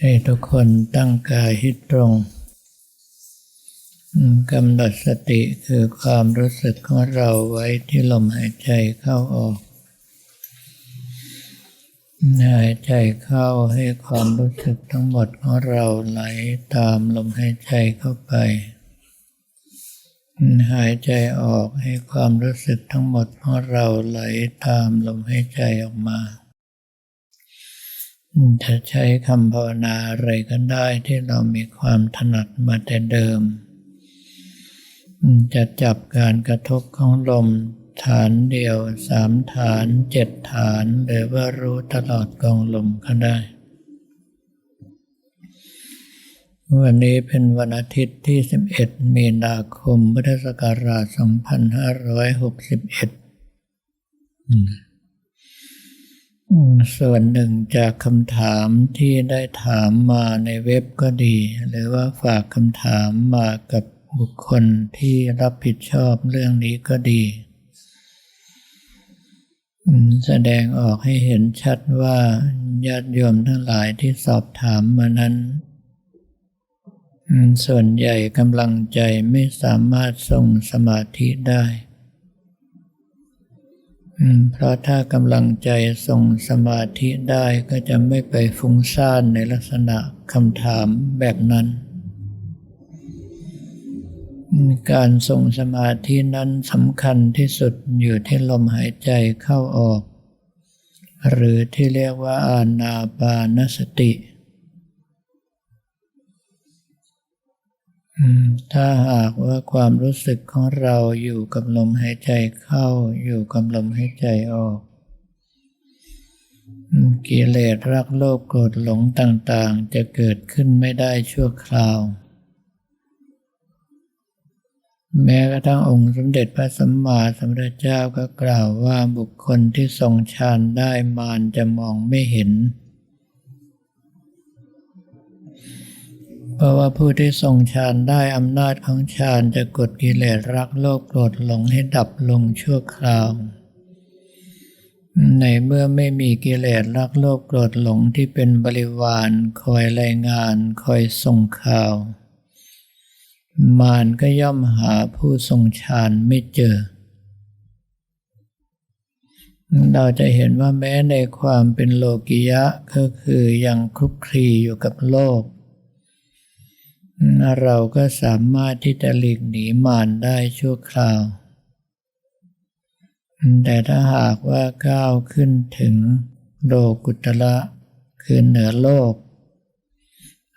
ให้ทุกคนตั้งกายให้ตรงกำหนดสติคือความรู้สึกของเราไว้ที่ลมหายใจเข้าออกหายใจเข้าให้ความรู้สึกทั้งหมดของเราไหลตามลมหายใจเข้าไป หายใจออกให้ความรู้สึกทั้งหมดของเราไหลตามลมหายใจออกมา จะใช้คำภาวนาอะไรก็ได้ที่เรามีความถนัดมาแต่เดิม จะจับการกระทบของลมฐานเดียวสามฐานเจ็ดฐานหรือว่ารู้ตลอดกองลมก็ได้ วันนี้เป็นวันอาทิตย์ที่ 11 มีนาคมพุทธศักราช 2561อ ส่วนหนึ่งจากคำถามที่ได้ถามมาในเว็บก็ดี หรือว่าฝากคำถามมากับบุคคลที่รับผิดชอบเรื่องนี้ก็ดี แสดงออกให้เห็นชัดว่าญาติโยมทั้งหลายที่สอบถามมานั้น ส่วนใหญ่กำลังใจไม่สามารถทรงสมาธิได้ เพราะถ้ากำลังใจทรงสมาธิได้ก็จะไม่ไปฟุ้งซ่านในลักษณะคำถามแบบนั้น การทรงสมาธินั้นสำคัญที่สุดอยู่ที่ลมหายใจเข้าออก หรือที่เรียกว่าอานาปานสติ ถ้าหากว่าความรู้สึกของเราอยู่กับลมหายใจเข้า อยู่กับลมหายใจออก กิเลสรักโลภโกรธหลงต่างๆ จะเกิดขึ้นไม่ได้ชั่วคราว แม้กระทั่งองค์สมเด็จพระสัมมาสัมพุทธเจ้าก็กล่าวว่าบุคคลที่ทรงฌานได้มารจะมองไม่เห็น เพราะว่าผู้ที่ทรงฌานได้อำนาจของฌานจะกดกิเลสรักโลภโกรธหลงให้ดับลงชั่วคราว ในเมื่อไม่มีกิเลสรักโลภโกรธหลงที่เป็นบริวาร คอยรายงาน คอยส่งข่าว มารก็ย่อมหาผู้ทรงฌานไม่เจอ เราจะเห็นว่าแม้ในความเป็นโลกิยะก็คือยังคลุกคลีอยู่กับโลก เราก็สามารถที่จะหลีกหนีมารได้ชั่วคราว แต่ถ้าหากว่าก้าวขึ้นถึงโลกุตละคือเหนือโลก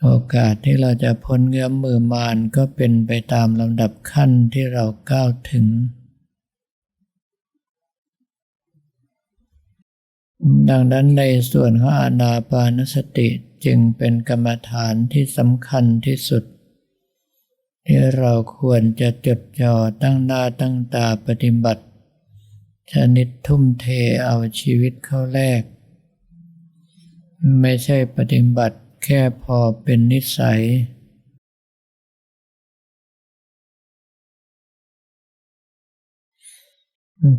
โอกาสที่เราจะพ้นเงื้อมมือมารก็เป็นไปตามลำดับขั้นที่เราก้าวถึง ดังนั้นในส่วนของอานาปานสติจึงเป็นกรรมฐานที่สำคัญที่สุด ที่เราควรจะจดจ่อตั้งหน้าตั้งตาปฏิบัติ ชนิดทุ่มเทเอาชีวิตเข้าแลกไม่ใช่ปฏิบัติแค่พอเป็นนิสัย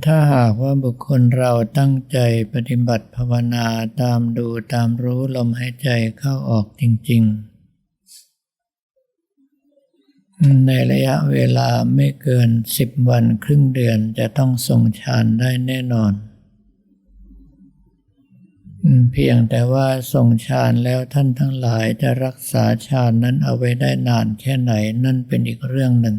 ถ้าหากว่าบุคคลเราตั้งใจปฏิบัติภาวนาตามดูตามรู้ลมหายใจเข้าออกจริง ๆ ในระยะเวลาไม่เกินสิบวันครึ่งเดือนจะต้องทรงฌานได้แน่นอน เพียงแต่ว่าทรงฌานแล้วท่านทั้งหลายจะรักษาฌานนั้นเอาไว้ได้นานแค่ไหนนั่นเป็นอีกเรื่องหนึ่ง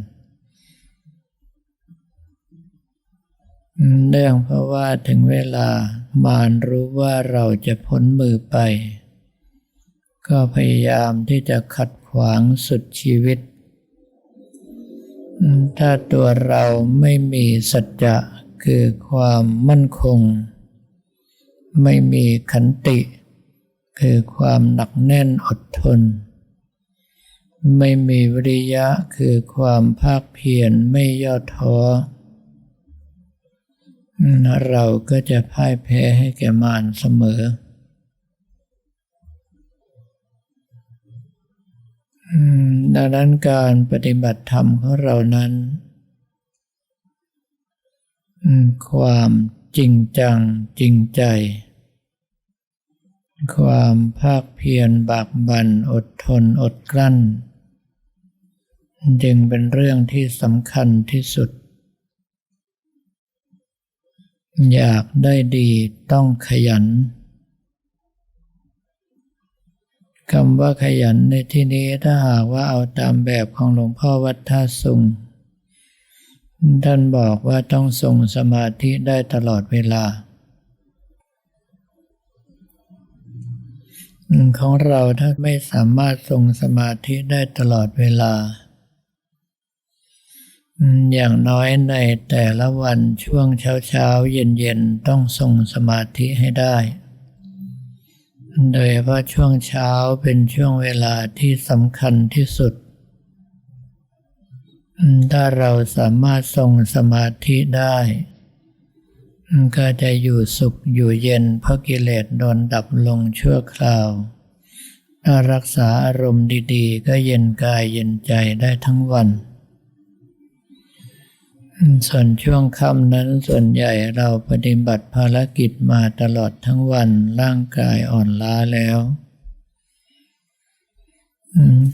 เนื่องเพราะว่าถึงเวลามารรู้ว่าเราจะพ้นมือไป ก็พยายามที่จะขัดขวางสุดชีวิต ถ้าตัวเราไม่มีสัจจะคือความมั่นคง ไม่มีขันติ คือความหนักแน่นอดทน ไม่มีวิริยะคือความภาคเพียรไม่ย่อท้อ เราก็จะพ่ายแพ้ให้แก่มารเสมอ ดังนั้นการปฏิบัติธรรมของเรานั้น ความจริงจังจริงใจ ความภาคเพียรบากบั่นอดทนอดกลั้น จึงเป็นเรื่องที่สำคัญที่สุด อยากได้ดีต้องขยันคำว่าขยันในที่นี้ถ้าหากว่าเอาตามแบบของหลวงพ่อวัดท่าสุงท่านบอกว่าต้องทรงสมาธิได้ตลอดเวลา ของเราถ้าไม่สามารถทรงสมาธิได้ตลอดเวลา อย่างน้อยในแต่ละวันช่วงเช้าเช้าเย็นเย็นต้องทรงสมาธิให้ได้ โดยเพราะช่วงเช้าเป็นช่วงเวลาที่สำคัญที่สุด ถ้าเราสามารถทรงสมาธิได้ ก็จะอยู่สุขอยู่เย็นเพราะกิเลสโดนดับลงชั่วคราว ถ้ารักษาอารมณ์ดีๆ ก็เย็นกายเย็นใจได้ทั้งวัน ส่วนช่วงค่ำนั้นส่วนใหญ่เราปฏิบัติภารกิจมาตลอดทั้งวันร่างกายอ่อนล้าแล้ว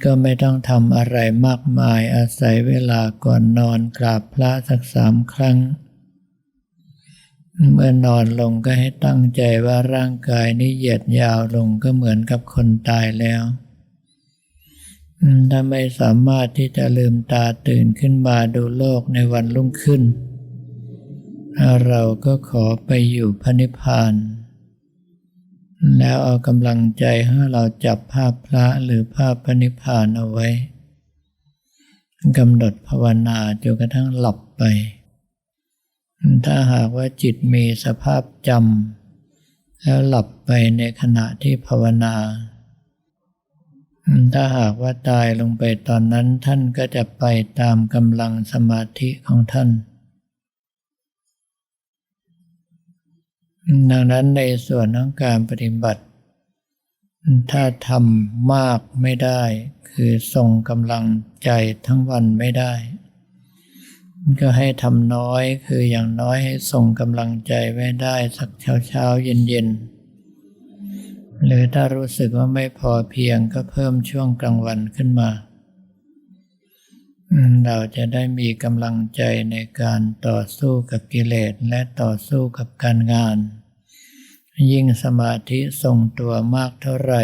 ก็ไม่ต้องทำอะไรมากมายอาศัยเวลาก่อนนอนกราบพระสักสามครั้ง เมื่อนอนลงก็ให้ตั้งใจว่าร่างกายนี้เหยียดยาวลงก็เหมือนกับคนตายแล้ว ถ้าไม่สามารถที่จะลืมตาตื่นขึ้นมาดูโลกในวันรุ่งขึ้น เราก็ขอไปอยู่พระนิพพาน แล้วเอากำลังใจให้เราจับภาพพระหรือภาพพระนิพพานเอาไว้กำหนดภาวนาจนกระทั่งหลับไป ถ้าหากว่าจิตมีสภาพจำแล้วหลับไปในขณะที่ภาวนา ถ้าหากว่าตายลงไปตอนนั้นท่านก็จะไปตามกำลังสมาธิของท่าน ดังนั้นในส่วนของการปฏิบัติ ถ้าทำมากไม่ได้ คือส่งกำลังใจทั้งวันไม่ได้ ก็ให้ทำน้อยคืออย่างน้อยให้ส่งกำลังใจไว้ได้สักเช้าเช้าเย็นเย็น หรือถ้ารู้สึกว่าไม่พอเพียงก็เพิ่มช่วงกลางวันขึ้นมา เราจะได้มีกำลังใจในการต่อสู้กับกิเลสและต่อสู้กับการงาน ยิ่งสมาธิทรงตัวมากเท่าไหร่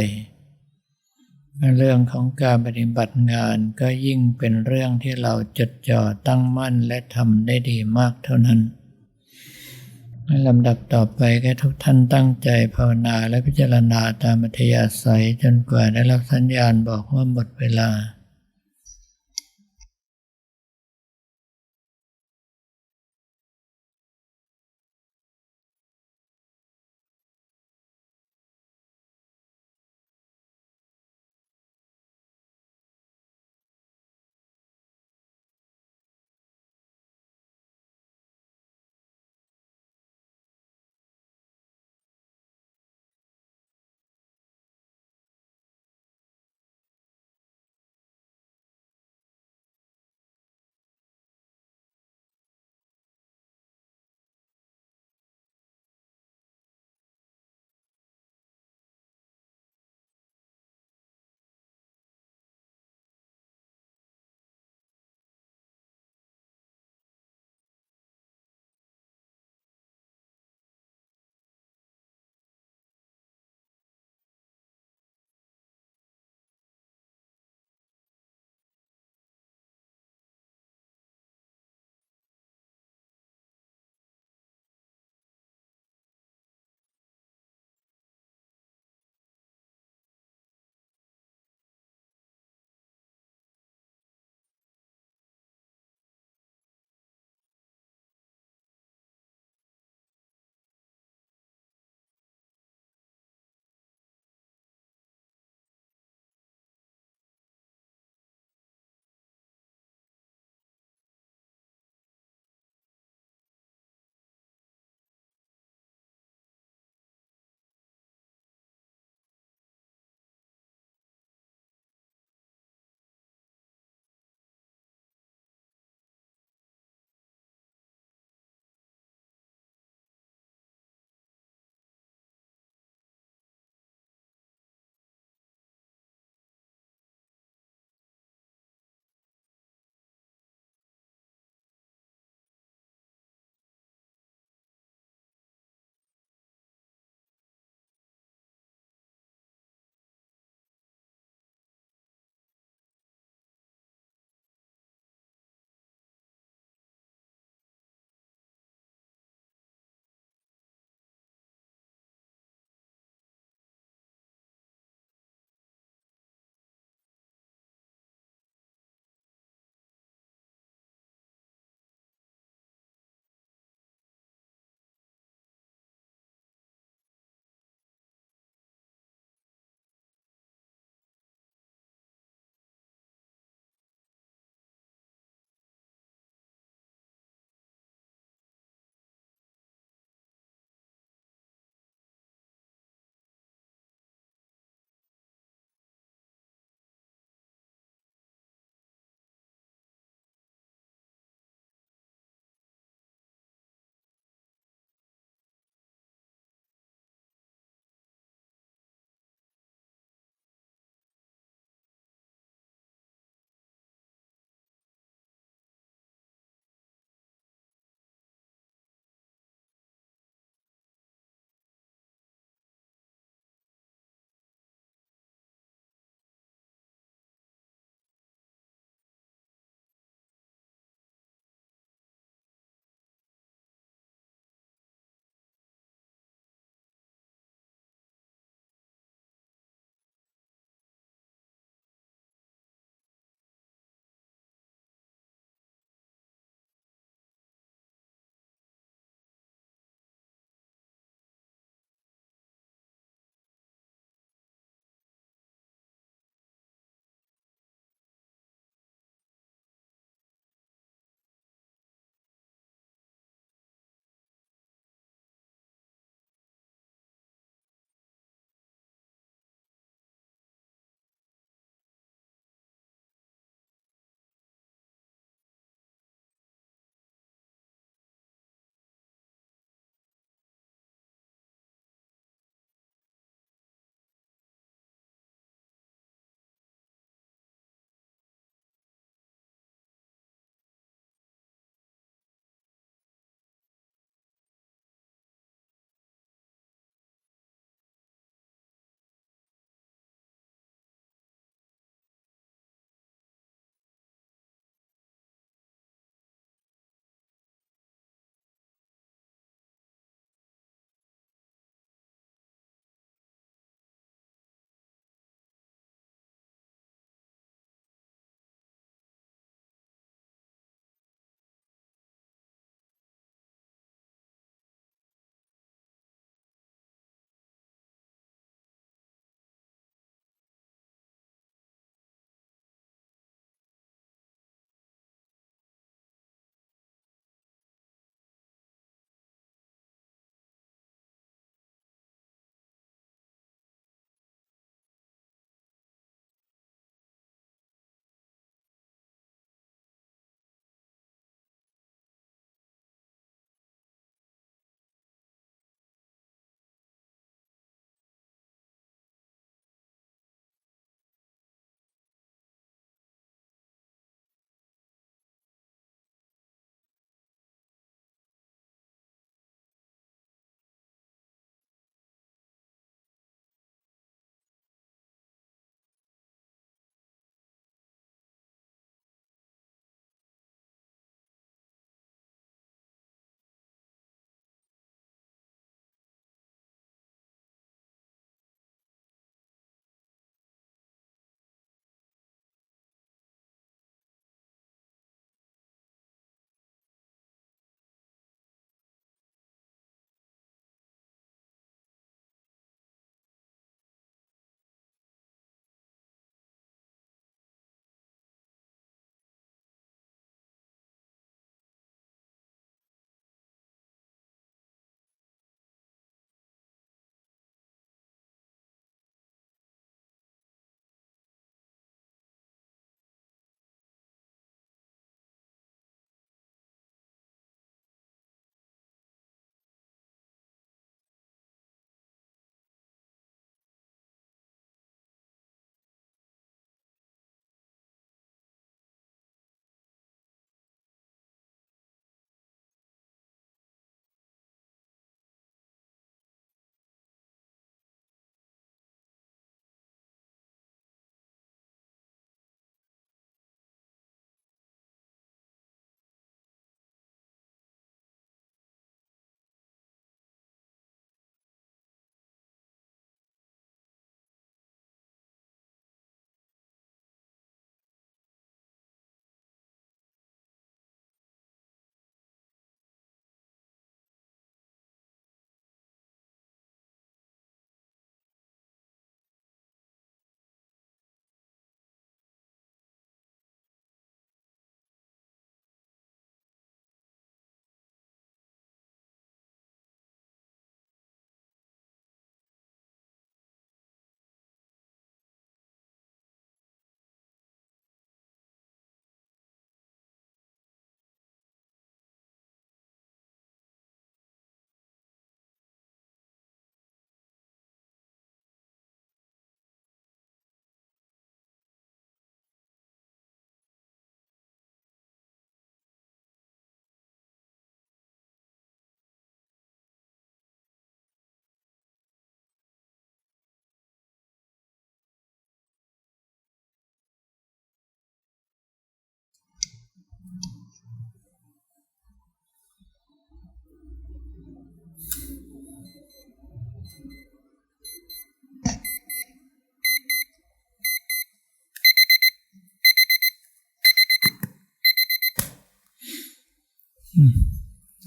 เรื่องของการปฏิบัติงานก็ยิ่งเป็นเรื่องที่เราจดจ่อตั้งมั่นและทำได้ดีมากเท่านั้น ลำดับต่อไปก็ทุกท่านตั้งใจภาวนาและพิจารณาตามมัธยาศัยจนกว่าได้รับสัญญาณบอกว่าหมดเวลา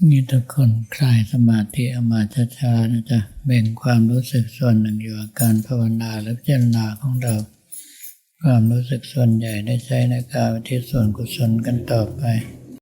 นี่ทุกคนคลายสมาธิอามาช้าๆนะจ๊ะเบ่งความรู้สึกส่วนหนึ่งอยู่กับการภาวนาหรือพิจารณาของเรา ความรู้สึกส่วนใหญ่ได้ใช้ในการอุที่ส่วนกุศลกันต่อไป